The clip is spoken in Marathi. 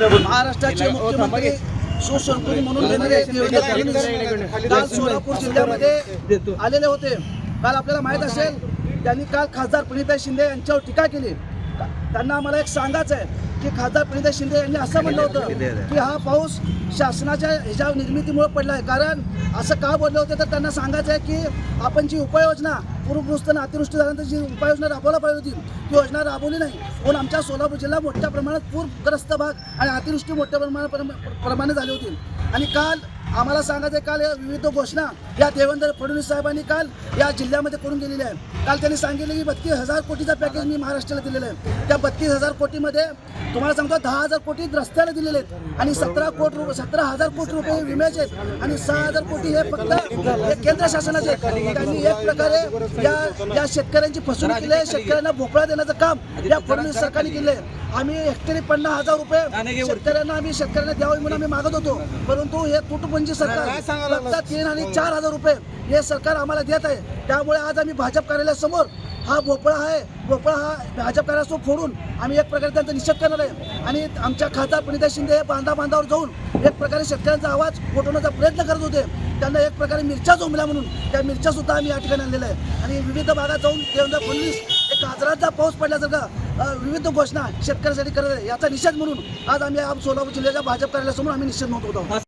महाराष्ट्राचे मुख्यमंत्री सुसंस्कृती म्हणून देणारे देवेंद्र फडणवीस काल सोलापूर जिल्ह्यामध्ये आलेले होते. काल आपल्याला माहीत असेल त्यांनी काल खासदार प्रणिताई शिंदे यांच्यावर टीका केली. त्यांना आम्हाला एक सांगायचं आहे की खासदार प्रणिताई शिंदे यांनी असं म्हणलं होतं की हा पाऊस शासनाच्या ह्याच्या निर्मितीमुळे पडला आहे कारण असं का बोलले होते? तर त्यांना सांगायचं आहे की आपण जी उपाययोजना पूरग्रस्त आणि अतिवृष्टी झाल्यानंतर जी उपाययोजना राबवला पाहिजे होती ती योजना राबवली नाही. म्हणून आमच्या सोलापूर जिल्हा मोठ्या प्रमाणात पूरग्रस्त भाग आणि अतिवृष्टी मोठ्या प्रमाणात प्रमाणे झाली होती. आणि काल आम्हाला सांगायचं आहे, काल या विविध घोषणा या देवेंद्र फडणवीस साहेबांनी काल या जिल्ह्यामध्ये करून गेलेल्या आहे काल त्यांनी सांगितलं की बत्तीस हजार कोटीचा पॅकेज मी महाराष्ट्राला दिलेला आहे. त्या बत्तीस हजार कोटीमध्ये तुम्हाला सांगतो दहा हजार कोटी रस्त्याला दिलेले आहेत. आणि सतरा कोटी रुपये सतरा हजार कोटी रुपये विम्याचे आहेत. आणि सहा हजार कोटी हे फक्त हे केंद्र शासनाचे आहेत. त्यांनी एक प्रकारे या या शेतकऱ्यांची फसवणूक केली आहे. शेतकऱ्यांना भोपळा देण्याचं काम या फडणवीस सरकारने केलं आम्ही हेक्टरी पन्नास हजार रुपये शेतकऱ्यांना आम्ही शेतकऱ्यांना द्यावे म्हणून आम्ही मागत होतो. परंतु हे तुटपुंजी सरकार फक्त तीन आणि चार हजार रुपये हे सरकार आम्हाला देत आहे. त्यामुळे आज आम्ही भाजप कार्यालयासमोर हा भोपळा आहे भोपळा हा भाजप करायला फोडून आम्ही एक प्रकारे त्यांचा निषेध करणार आहे. आणि आमच्या खासदार प्रणिता शिंदे हे बांधा बांधावर जाऊन एक प्रकारे शेतकऱ्यांचा आवाज उठवण्याचा प्रयत्न करत होते. त्यांना एक प्रकारे मिरच्या जोमल्या म्हणून त्या मिरच्या सुद्धा आम्ही या ठिकाणी आणलेल्या आहे आणि विविध भागात जाऊन देवेंद्र फडणवीस एक गाजराचा पाऊस पडल्यासारखा विविध घोषणा शेतकऱ्यासाठी करत आहे याचा निषेध म्हणून आज आम्ही सोलापूर जिल्ह्याच्या भाजप कार्यालयासमोर आम्ही निषेध नोंदवत आहोत.